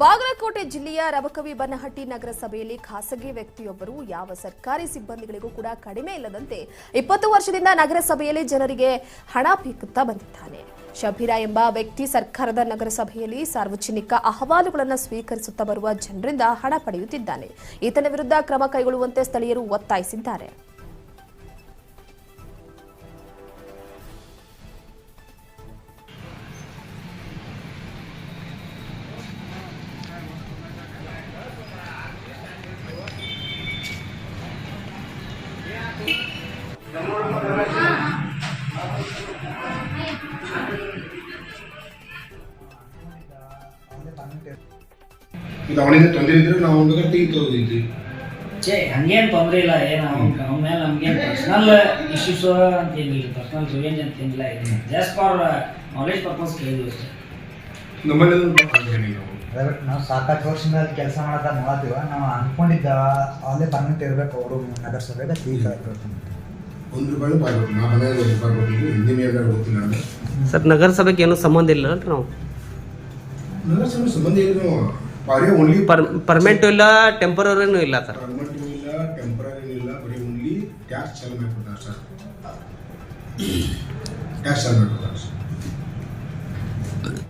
ಬಾಗಲಕೋಟೆ ಜಿಲ್ಲೆಯ ರಬಕವಿ ಬನ್ನಹಟ್ಟಿ ನಗರಸಭೆಯಲ್ಲಿ ಖಾಸಗಿ ವ್ಯಕ್ತಿಯೊಬ್ಬರು, ಯಾವ ಸರ್ಕಾರಿ ಸಿಬ್ಬಂದಿಗಳಿಗೂ ಕೂಡ ಕಡಿಮೆ ಇಲ್ಲದಂತೆ ಇಪ್ಪತ್ತು ವರ್ಷದಿಂದ ನಗರಸಭೆಯಲ್ಲಿ ಜನರಿಗೆ ಹಣ ಪೀಕುತ್ತಾ ಬಂದಿದ್ದಾನೆ. ಶಬೀರ ಎಂಬ ವ್ಯಕ್ತಿ ಸರ್ಕಾರದ ನಗರಸಭೆಯಲ್ಲಿ ಸಾರ್ವಜನಿಕ ಅಹವಾಲುಗಳನ್ನು ಸ್ವೀಕರಿಸುತ್ತಾ ಬರುವ ಜನರಿಂದ ಹಣ ಪಡೆಯುತ್ತಿದ್ದಾನೆ. ಈತನ ವಿರುದ್ಧ ಕ್ರಮ ಕೈಗೊಳ್ಳುವಂತೆ ಸ್ಥಳೀಯರು ಒತ್ತಾಯಿಸಿದ್ದಾರೆ. ಇದು ಅವನಿಂದ ತೊಂದರೆ ಇದ್ರೆ ನಾವು ಒಂದು ಟೀ ತಗೋದಿದ್ವಿ. ಛೇ, ಹಂಗೇನು ತೊಂದರೆ ಇಲ್ಲ ಏನು ಅವ್ನ ಅವ್ನ ಮೇಲೆ ನಮ್ಗೇನು ಪರ್ಸ್ನಲ್ ಇಶ್ಯೂಸ್ ಅಂತ ಏನಿಲ್ಲ ಪರ್ಸ್ನಲ್ ರಿವೆಂಜ್ ಅಂತ ಏನಿಲ್ಲ ಜಸ್ಟ್ ಫಾರ್ ನಾಲೆಜ್ ಪರ್ಪಸ್ ಕೇಳಿದ್ವಿ ಅಷ್ಟೇ. ನಮ್ಮಲ್ಲಿ ನಾವು ಸಾಕಷ್ಟು ವರ್ಷದಿಂದ ಅಲ್ಲಿ ಕೆಲಸ ಮಾಡಕ ನೋಡತ್ತೀವ ನಾವು ಅನ್ಕೊಂಡಿದ್ದ ಅಲ್ಲೇ ಪರ್ಮನೆಂಟ್ ಇರ್ಬೇಕು ಅವರು ನಗರಸಭೆಗೆ ಸ್ವೀಕಾರ ಒಂದು ರೂಪಾಯಿ ಪಾಲ್ಗೊಟ್ಟು ನಾ ಮನೆಯಲ್ಲಿ ಒಂದು ರೂಪಾಯಿ ಕೊಟ್ಟಿದ್ದು ಇಂಜಿನಿಯರ್ ಗೊತ್ತಿಲ್ಲ ನಾನು ಸರ್ ನಗರಸಭೆಗೆ ಏನೂ ಸಂಬಂಧ ಇಲ್ಲ ಅಲ್ರಿ ನಾವು. ನಗರಸಭೆ ಸಂಬಂಧ ಏನು ಬರೀ ಓನ್ಲಿ ಪರ್ಮನೆಂಟು ಇಲ್ಲ ಟೆಂಪರರಿನೂ ಇಲ್ಲ ಸರ್. ಪರ್ಮನೆಂಟ್ ಇಲ್ಲ ಟೆಂಪರರಿ ಇಲ್ಲ ಬರೀ ಓನ್ಲಿ ಟ್ಯಾಕ್ಸ್ ಚಾಲು ಮಾಡ್ಕೊಡ್ತಾರೆ ಸರ್. ಟ್ಯಾಕ್ಸ್ ಚಾಲು ಮಾಡ್ಕೊಡ್ತಾರೆ ಸರ್.